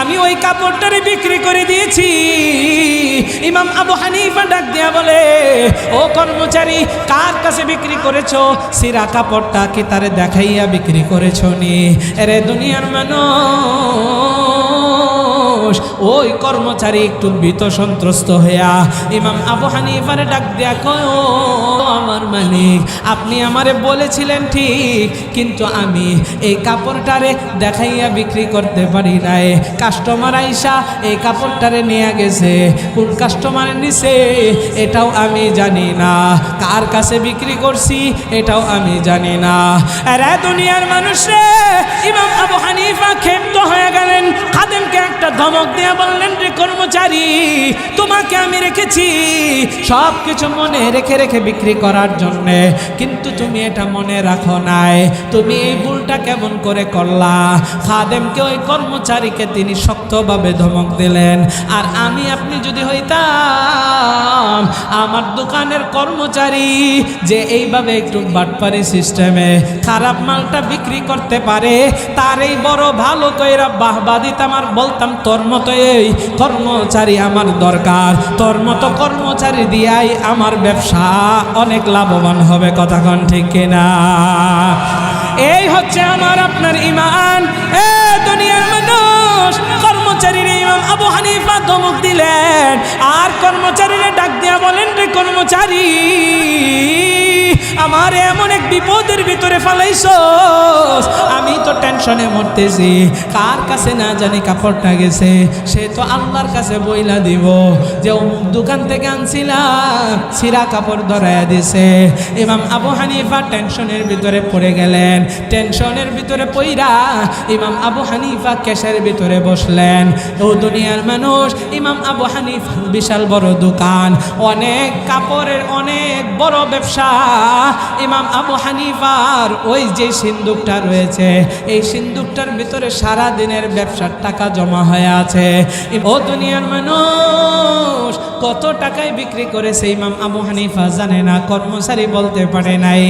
আমি ওই কাপড়টারে বিক্রি করে দিয়েছি। ইমাম আবু হানিফা ডাক দেয়া বলে, ও কর্মচারী, কার কাছে বিক্রি করেছ? সিরা কাপড়টা কি তারে দেখাইয়া বিক্রি করেছ নি? এরে দুনিয়ার মানুষ ওই কর্মচারী একটু ভীত সন্ত্রস্ত হইয়া, ইমাম আবু হানিফারে ডাক দিয়া কয়, "ও আমার মালিক, আপনি আমারে বলেছিলেন ঠিক, কিন্তু আমি এই কাপড়টারে দেখাইয়া বিক্রি করতে পারি নাই। কাস্টমার আইসা এই কাপড়টারে নিয়ে গেছে। কোন কাস্টমার নিছে, এটাও আমি জানি না। কার কাছে বিক্রি করছি, এটাও আমি জানি না। আরে দুনিয়ার মানুষ ইমাম আবু হানিফা ক্ষেপ্ত হয়ে গেলেন। খাদেমকে একটা ধমক দিয়ে বললেন, রে কর্মচারী, তোমাকে আমি রেখেছি। সব কিছু মনে রেখে রেখে বিক্রি করার জন্যে। কিন্তু তুমি এটা মনে রাখো নাই। তুমি এই ভুলটা কেমন করে করলা? খাদেমকে ওই কর্মচারীকে তিনি শক্তভাবে ধমক দিলেন, আর আমি আপনি যদি হইতাম, আমার দোকানের কর্মচারী যে এইভাবে একটু বাটপারি সিস্টেমে খারাপ মালটা বিক্রি করতে পারে, তার এই বড় ভালো কইরা বাহবা দিতাম আর বলতাম, তোর মতো এই কর্মচারী আমার দরকার। তোর মতো কর্মচারী দিয়াই আমার ব্যবসা অনেক লাভবান হবে কথাখন ঠিক কিনা? এই হচ্ছে আমার আপনার ইমান। এ দুনিয়ার মানুষ, কর্মচারীর ইমাম আবু হানিফা দিলেন। আর কর্মচারীরা বলেন রে কর্মচারী, আমার এমন এক বিপদের ভিতরে ফেলাইছস। আমি তো টেনশনে মরতেছি, কার কাছে না জানি কাপড়টা গেছে। সে তো আল্লাহর কাছে বইলা দিব যে অমুক দোকান থেকে আনছিলাম সিরা কাপড় ধরাইয়া দিছে। ইমাম আবু হানিফা টেনশনের ভিতরে পড়ে গেলেন। টেনশনের ভিতরে পইরা ইমাম আবু হানিফা কেশের ভিতরে বসলেন। ও দুনিয়ার মানুষ, ইমাম আবু হানিফা বিশাল বড় দোকান অনেক কাপড়ের অনেক বড় ব্যবসা। ইমাম আবু হানিফার ওই যে সিন্দুকটা রয়েছে, এই সিন্দুকটার ভিতরে সারা দিনের ব্যবসার টাকা জমা হয়ে আছে। ও দুনিয়ার মানুষ, কত টাকায় বিক্রি করেছে ইমাম আবু হানিফা জানে না, কর্মচারী বলতে পারে নাই।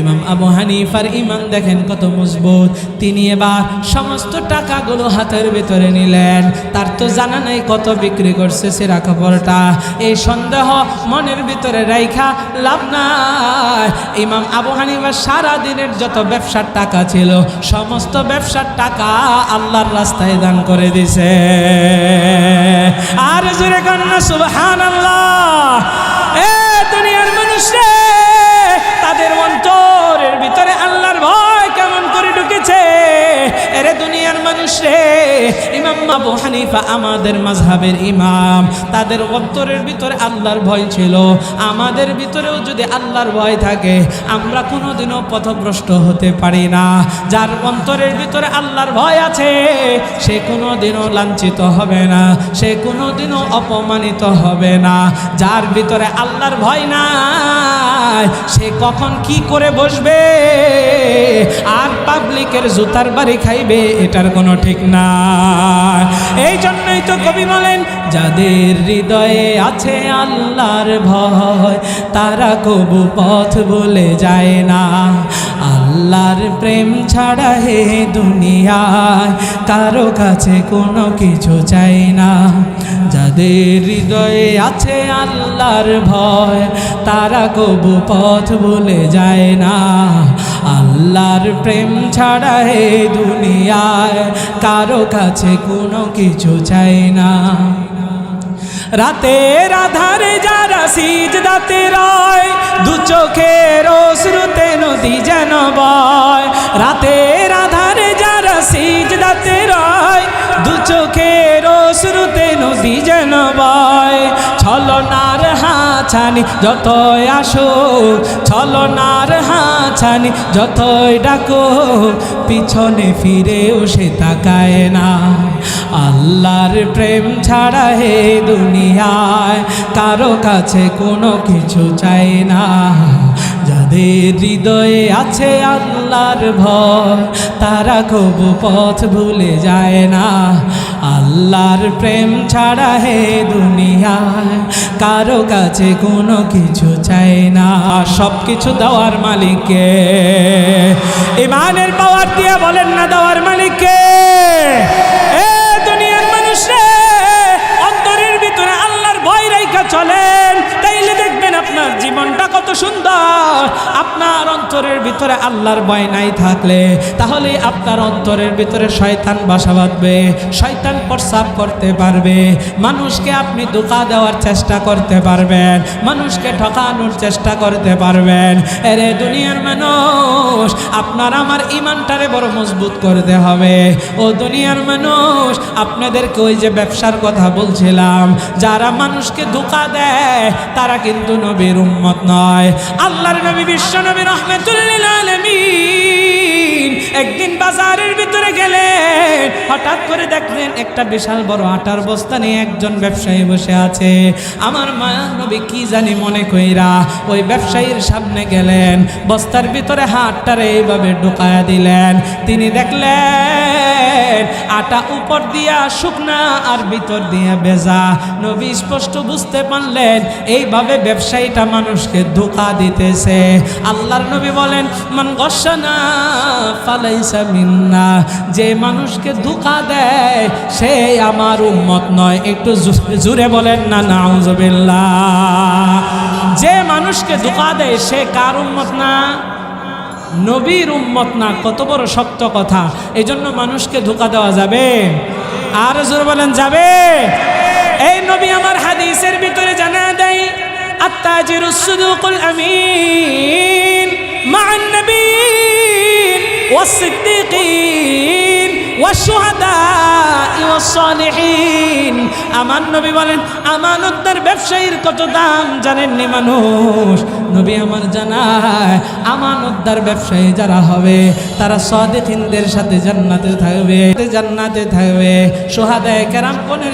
ইমাম আবু হানিফার ইমান দেখেন কত মজবুত। তিনি এবার সমস্ত টাকাগুলো হাতের ভিতরে নিলেন। তার তো জানা নাই কত বিক্রি করছে সেরা কাপড়টা। এই সন্দেহ মনের ভিতরে রাইখা লাভ নাই। ইমাম আবু হানিফা সারা দিনের যত ব্যবসার টাকা ছিল, সমস্ত ব্যবসার টাকা আল্লাহর রাস্তায় দান করে দিছে। আর জোরে কন্যা সুবহান এ দুনিয়ার মানুষ তাদের অন্তরের ভিতরে আল্লাহর ভয় কেমন করে ঢুকেছে? মানুষ ইমাম আবু হানিফা আমাদের মাঝহাবের ইমাম। তাদের অন্তরের ভিতরে আল্লাহর ভয় ছিল। আমাদের ভিতরেও যদি আল্লাহর ভয় থাকে, আমরা কোনোদিনও পথভ্রষ্ট হতে পারি না। যার অন্তরের ভিতরে আল্লাহর ভয় আছে, সে কোনোদিনও লাঞ্ছিত হবে না। সে কোনোদিনও অপমানিত হবে না। যার ভিতরে আল্লাহর ভয় নাই, সে কখন কি করে বসবে? আর পাবলিকের জুতার বাড়ি খাইবে, এটার কোনো ঠিক না এই জন্যই তো কবি বলেন, যাদের হৃদয়ে আছে আল্লাহর ভয়, তারা কবু পথ বলে যায় না। আল্লাহর প্রেম ছাড়া হে দুনিয়ায় কারও কাছে কোনো কিছু চাই না। যাদের হৃদয়ে আছে আল্লাহর ভয়, তারা কবু পথ বলে যায় না। আল্লাহর প্রেম ছাড়া হে দুনিয়ায় কারও কাছে কোনো কিছু চাই না। রাতের আধারে যারা সিজ দাতে রয়, দু চোখের শ্রুতে নদী যেন বয়, রাতের যারা সিজ দাতে রয় দু চোখের শ্রুতে নদী যেন বয়। ছলনার হাছানি যতই আসো ছলনার হাছানি যতই ডাকো পিছনে ফিরেও সে তাকায় না। আল্লাহর প্রেম ছাড়া হে দুনিয়ায়, কারও কাছে কোনো কিছু চাই না। যাদের হৃদয়ে আছে আল্লাহর ভয়। তারা কবু পথ ভুলে যায় না। আল্লাহর প্রেম ছাড়া হে দুনিয়ায় কারও কাছে কোনো কিছু চাই না। সব কিছু দেওয়ার মালিককে। ইমানের পাওয়ার দিয়ে বলেন না দেওয়ার মালিককে। আপনার জীবনটা কত সুন্দর। আপনার অন্তরের ভিতরে আল্লাহর ভয় নাই থাকলে। তাহলে আপনার অন্তরের ভিতরে শয়তান বাসা বাঁধবে। শয়তান প্রসাব করতে পারবে। মানুষকে আপনি দোকা দেওয়ার চেষ্টা করতে পারবেন। মানুষকে ঠকানোর চেষ্টা করতে পারবেন। এরে দুনিয়ার মানুষ, আপনার আমার ইমানটারে বড় মজবুত করতে হবে। ও দুনিয়ার মানুষ, আপনাদেরকে ওই যে ব্যবসার কথা বলছিলাম, যারা মানুষকে ধোকা দেয়, তারা কিন্তু নবীর উম্মত নয়। আল্লাহর নবী বিশ্ব নবী রহমতুল্লিল আলমিন। একদিন বাজারের ভিতরে গেলেন। হঠাৎ করে দেখলেন একটা বিশাল বড় আটার বস্তা নিয়ে একজন ব্যবসায়ী বসে আছে। আমার মায়া নবী কি জানি মনে কইরা ওই ব্যবসায়ীর সামনে গেলেন। বস্তার ভিতরে হাতটারে এইভাবে ঢুকায়া দিলেন। তিনি দেখলেন আটা উপর দিয়া শুকনা আর ভিতর দিয়া বেজা নবী স্পষ্ট বুঝতে পারলেন, এইভাবে ব্যবসায়ীটা মানুষকে ধোকা দিতেছে। আল্লাহর নবী বলেন, মান গসানা ফালাইসা মিন্না। যে মানুষকে ধোকা দেয়, সে আমার উম্মত নয়। একটু জুড়ে বলেন না, নাউজুবিল্লাহ। যে মানুষকে ধোকা দেয়, সে কার উম্মত না? নবীর উম্মত না। কত বড় শক্ত কথা। এই জন্য মানুষকে ধোকা দেওয়া যাবে। আর জোর বলেন, যাবে। এই নবী আমার হাদিসের ভিতরে জানা দেয় আত্তাজিরু সুদুকুল আমিন। মা'আন নবীন والصديقين. আমার নবী বলেন, আমানতদার ব্যবসায়ীর কত দাম জানেননি মানুষ? নবী আমার জানায় ব্যবসায়ী যারা হবে, তারা সাদিকিনদের সাথে জান্নাতে থাকবে জান্নাতে থাকবে, সোহাদায়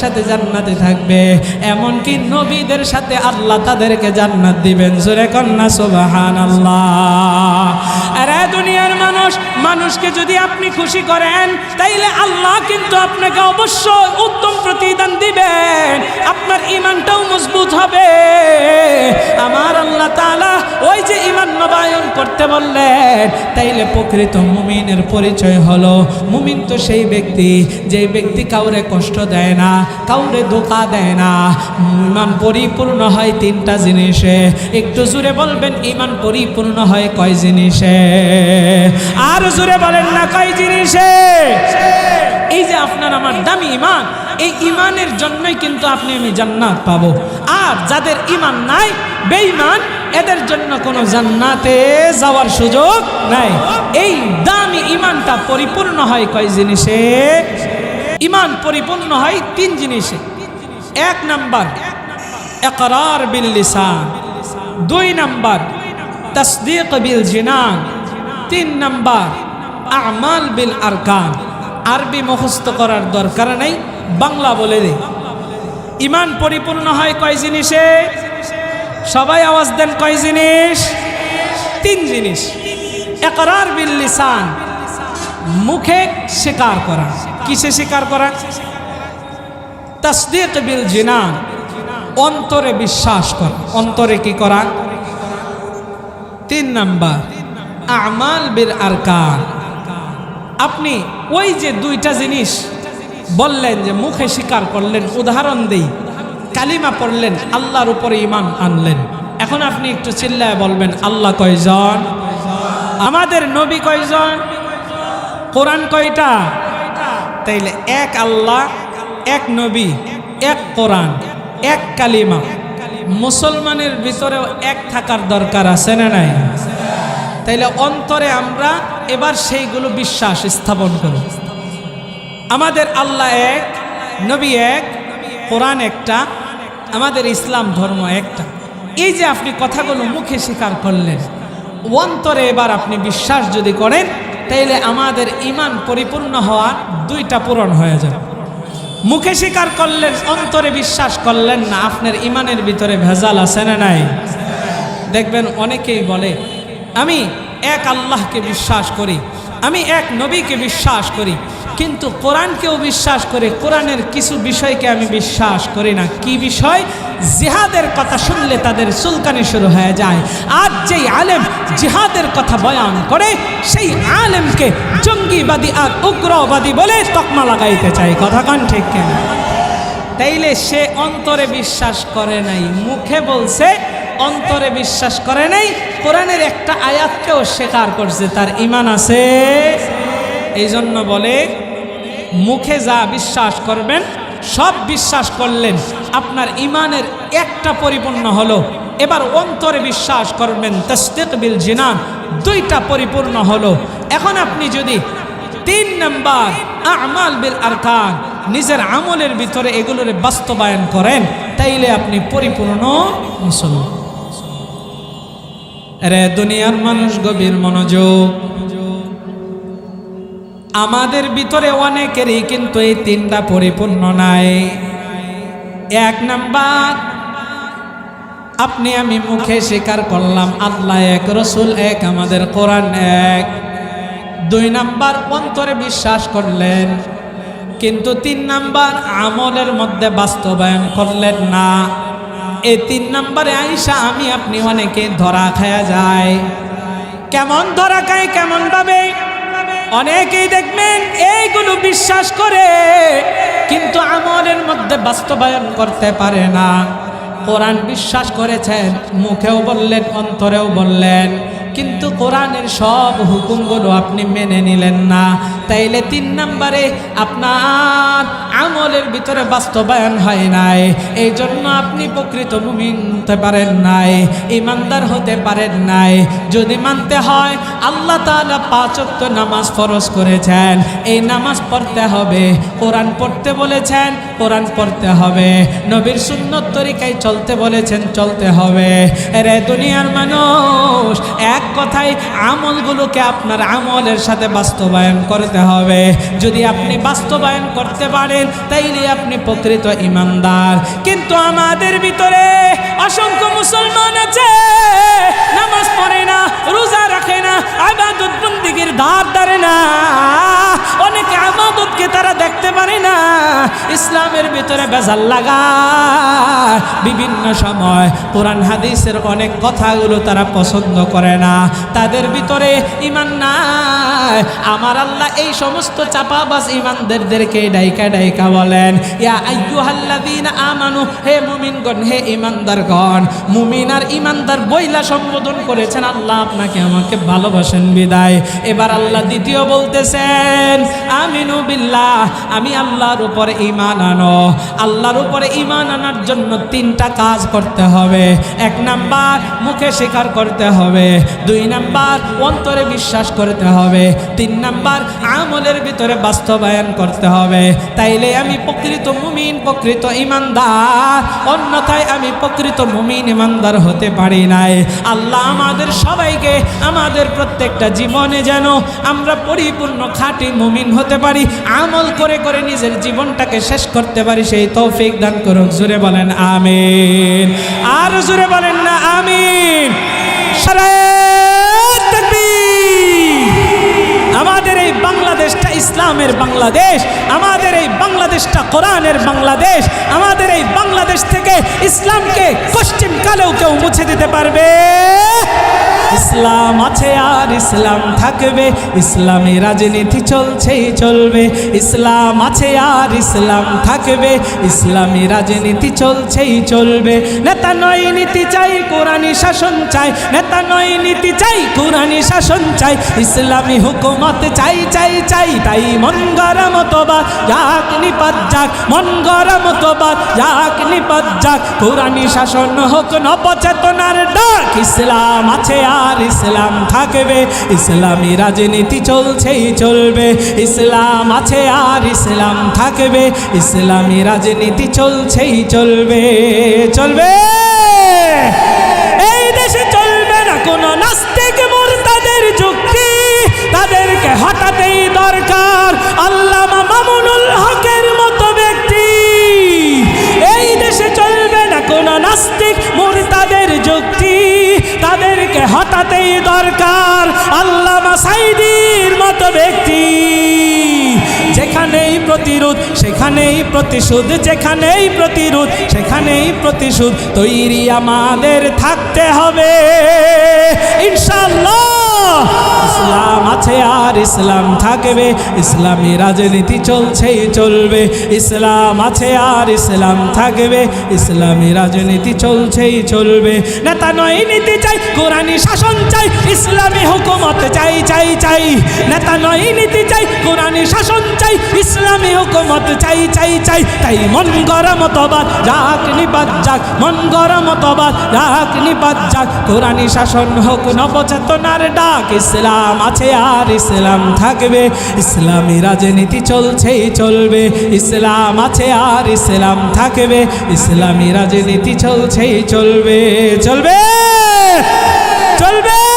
সাথে জান্নাতে থাকবে, এমনকি নবীদের সাথে আল্লাহ তাদেরকে জান্নাত দিবেন। জোরে কন্যা সুবাহান আল্লাহ আরে দুনিয়ার মানুষ, মানুষকে যদি আপনি খুশি করেন তাইলে আল্লাহ কিন্তু আপনাকে অবশ্যই উত্তম প্রতিদান দিবেন। আপনার ইমানটাও মজবুত হবে। আমার আল্লাহ তাআলা করতে বললেন, তাইলে প্রকৃত মুমিনের পরিচয় হলো, মুমিন তো সেই ব্যক্তি, যে ব্যক্তি কাউরে কষ্ট দেয় না, কাউরে ধোকা দেয় না। ইমান পরিপূর্ণ হয় তিনটা জিনিসে। একটু জুড়ে বলবেন, ইমান পরিপূর্ণ হয় কয় জিনিসে? আর জুড়ে বলেন না কয় জিনিসে? এই যে আপনার আমার দামি ইমান, এই ইমানের জন্যই কিন্তু আপনি আমি জান্নাত পাবো। আর যাদের ইমান নাই, বেঈমান এদের জন্য কোনো জান্নাতে যাওয়ার সুযোগ নাই। এই দামি ইমানটা পরিপূর্ণ হয় কয় জিনিসে? ইমান পরিপূর্ণ হয় তিন জিনিসে। এক নাম্বার একরার বিল লিসান। দুই নাম্বার, তসদিক বিল জিনান। তিন নাম্বার, আমাল বিল আরকান। আরবি মুখস্থ করার দরকার নেই, বাংলা বলে দে। ইমান পরিপূর্ণ হয় কয় জিনিসে? সবাই আওয়াজ দেন কয় জিনিস? তিন জিনিস। একরার বিল লিসান, মুখে স্বীকার করা। কিসে স্বীকার করা? তসদিক বিল জিনান অন্তরে বিশ্বাস করা। অন্তরে কি করা? তিন নাম্বার, আমাল বিল আরকান। আপনি ওই যে দুইটা জিনিস বললেন যে মুখে স্বীকার করলেন, উদাহরণ দেই। কালিমা পড়লেন, আল্লাহর উপরে ইমান আনলেন। এখন আপনি একটু চিল্লায় বলবেন, আল্লাহ কয়জন? আমাদের নবী কয়জন? কোরআন কয়টা? তাইলে এক আল্লাহ, এক নবী, এক কোরআন, এক কালিমা। মুসলমানের ভিতরেও এক থাকার দরকার আছে না নাই? তাইলে অন্তরে আমরা এবার সেইগুলো বিশ্বাস স্থাপন করি। আমাদের আল্লাহ এক, নবী এক, কোরআন একটা আমাদের ইসলাম ধর্ম একটা। এই যে আপনি কথাগুলো মুখে স্বীকার করলেন, অন্তরে এবার আপনি বিশ্বাস যদি করেন, তাইলে আমাদের ইমান পরিপূর্ণ হওয়ার দুইটা পূরণ হয়ে যাবে। মুখে স্বীকার করলেন, অন্তরে বিশ্বাস করলেন না, আপনার ইমানের ভিতরে ভেজাল আছে না নাই? দেখবেন অনেকেই বলে, আমি এক আল্লাহকে বিশ্বাস করি, আমি এক নবীকে বিশ্বাস করি কিন্তু কোরআনকেও বিশ্বাস করে, কোরআনের কিছু বিষয়কে আমি বিশ্বাস করি না। কি বিষয়? জিহাদের কথা শুনলে তাদের সুলকানি শুরু হয়ে যায়। আর যেই আলেম জিহাদের কথা বয়ান করে, সেই আলেমকে জঙ্গিবাদী আর উগ্রবাদী বলে তকমা লাগাইতে চাই। কথা কান ঠিক কেন? তাইলে সে অন্তরে বিশ্বাস করে নাই, মুখে বলছে, অন্তরে বিশ্বাস করে নাই। কোরআনের একটা আয়াতকেও স্বীকার করছে, তার ইমান আছে? এই জন্য বলে, মুখে যা বিশ্বাস করবেন, সব বিশ্বাস করলেন, আপনার ইমানের একটা পরিপূর্ণ হলো। এবার অন্তরে বিশ্বাস করবেন তস্তিক বিল জিনান, দুইটা পরিপূর্ণ হলো। এখন আপনি যদি তিন নাম্বার আমাল বিল আরকান, নিজের আমলের ভিতরে এগুলোর বাস্তবায়ন করেন, তাইলে আপনি পরিপূর্ণ মুসলমান। রে দুনিয়ার মানুষ গভীর মনোযোগ। আমাদের ভিতরে অনেকেরই কিন্তু এই তিনটা পরিপূর্ণ নাই। এক নাম্বার, আপনি আমি মুখে স্বীকার করলাম, আল্লাহ এক, রসুল এক, আমাদের কোরআন এক। দুই নাম্বার, অন্তরে বিশ্বাস করলেন, কিন্তু তিন নাম্বার, আমলের মধ্যে বাস্তবায়ন করলেন না। এই তিন নাম্বারে আইসা আমি, আপনি অনেকে ধরা খায়া যায়। কেমন ধরা খায় কেমন ভাবে অনেকেই দেখবেন এইগুলো বিশ্বাস করে, কিন্তু আমলের মধ্যে বাস্তবায়ন করতে পারে না। কোরআন বিশ্বাস করেছেন, মুখেও বললেন, অন্তরেও বললেন, কিন্তু কোরআনের সব হুকুমগুলো আপনি মেনে নিলেন না। তাইলে তিন নম্বরে আপনার আমলের ভিতরে বাস্তবায়ন হয় নাই। এই জন্য আপনি প্রকৃত মুমিন হতে পারেন নাই, ইমানদার হতে পারেন নাই। যদি মানতে হয়, আল্লাহ তাআলা পাঁচ ওয়াক্ত নামাজ ফরজ করেছেন। এই নামাজ পড়তে হবে, কোরআন পড়তে বলেছেন, কোরআন পড়তে হবে। নবীর সুন্নত তরিকায় চলতে বলেছেন, চলতে হবে। রে দুনিয়ার মানুষ, এক কথায় আমলগুলোকে আপনার আমলের সাথে বাস্তবায়ন করতে হবে। যদি আপনি বাস্তবায়ন করতে পারেন তাইলে আপনি প্রকৃত ইমানদার। কিন্তু আমাদের ভিতরে অসংখ্য মুসলমান আছে। নামাজ পড়ে না, রোজা রাখে না, আবাদত বন্দিগির ধার ধারে না। অনেকে আবাদতকে তারা দেখতে পারে না। ইসলামের ভিতরে বেজাল লাগা। বিভিন্ন সময় কোরআন, হাদিসের অনেক কথাগুলো তারা পছন্দ করে না। তাদের ভিতরে ইমান নাই। আমার আল্লাহ এই সমস্ত চাপাবাজ ইমানদারদেরকে ডাইকা ডাইকা বলেন, ইয়া আইয়ুহাল্লাযীনা আমানু, হে মুমিনগণ, হে ইমানদারগণ মুমিন আর ইমানদার বইলা সম্বোধন করেছেন আল্লাহ, আপনাকে আমাকে ভালোবাসেন বিদায়। এবার আল্লাহ দ্বিতীয় বলতেছেন, আমিনু বিল্লাহ, আমি আল্লাহর উপরে ইমান আনো। আল্লাহর উপরে ইমান আনার জন্য তিনটা কাজ করতে হবে। এক নাম্বার, মুখে স্বীকার করতে হবে। দুই নাম্বার, অন্তরে বিশ্বাস করতে হবে। তিন নাম্বার, আমলের ভিতরে বাস্তবায়ন করতে হবে। তাইলে আমি প্রকৃত মুমিন, প্রকৃত ইমানদার অন্যথায় আমি প্রকৃত মুমিন ইমানদার হতে পারি নাই। আল্লাহ আমাদের সবাইকে, আমাদের প্রত্যেকটা জীবনে যেন আমরা পরিপূর্ণ, খাঁটি মুমিন হতে পারি। আমল করে করে নিজের জীবনটাকে শেষ করতে পারি, সেই তৌফিক দান করুক। জুড়ে বলেন, আমিন। আর জুড়ে বলেন না, আমিন। তাকবীর। আমাদের এই বাংলাদেশটা ইসলামের বাংলাদেশ, আমাদের এই বাংলাদেশটা কোরআনের বাংলাদেশ, আমাদের এই বাংলাদেশ থেকে ইসলামকে পশ্চিমকালেও কেউ মুছে দিতে পারবে? ইসলাম আছে আর ইসলাম থাকবে। ইসলামী রাজনীতি চলছেই চলবে। ইসলাম আছে আর ইসলাম থাকবে। ইসলামী রাজনীতি চলছেই চলবে। নেতা নয় নীতি চাই কোরআনী শাসন চাই। নেতা নয় নীতি চাই কোরআনী শাসন চাই। ইসলামী হুকুমত চাই চাই চাই, তাই মন গড়া মতবাদ যাক নিপাত যাক। মন গড়া মতবাদ যাক নিপাত যাক। কোরআনী শাসন হোক নবচেতনার ডাক। ইসলাম আছে আর ইসলাম থাকবে, ইসলামী রাজনীতি চলছেই চলবে। ইসলাম আছে আর ইসলাম থাকবে, ইসলামী রাজনীতি চলছেই চলবে। চলবে? এই দেশে চলবে না কোনো নাস্তিক মুরতাদের যুক্তি। তাদেরকে হঠাতেই দরকার। আল্লামা মামুনুল হকের তাদেরকে হটাতেই দরকার আল্লামা সাইদির মতো ব্যক্তি। যেখানেই প্রতিরোধ, সেখানেই প্রতিশোধ, যেখানেই প্রতিরোধ, সেখানেই প্রতিশোধ তৈরি আমাদের থাকতে হবে। ইনশাল্লাহ ইসলাম আছে আর ইসলাম থাকবে। ইসলামী রাজনীতি চলছেই চলবে। ইসলাম আছে আর ইসলাম থাকবে। ইসলামী রাজনীতি চলছেই চলবে। নেতা নয়, নীতি চাই কোরআনী শাসন চাই, ইসলামী হুকুমত চাই চাই চাই। নেতা নয়, নীতি চাই কোরআনী শাসন ইসলামী হুকুমত চাই চাই চাই, তাই মন গরম যাক নিবাদ যাক। মন গরম যাক নিবাদ যাক। কোরআনী শাসন হোক নবচেতনার ডাক, ইসলাম আছে আর ইসলাম থাকবে। ইসলামী রাজনীতি চলছেই চলবে, ইসলাম আছে আর ইসলাম থাকবে। ইসলামী রাজনীতি চলছেই চলবে। চলবে! চলবে!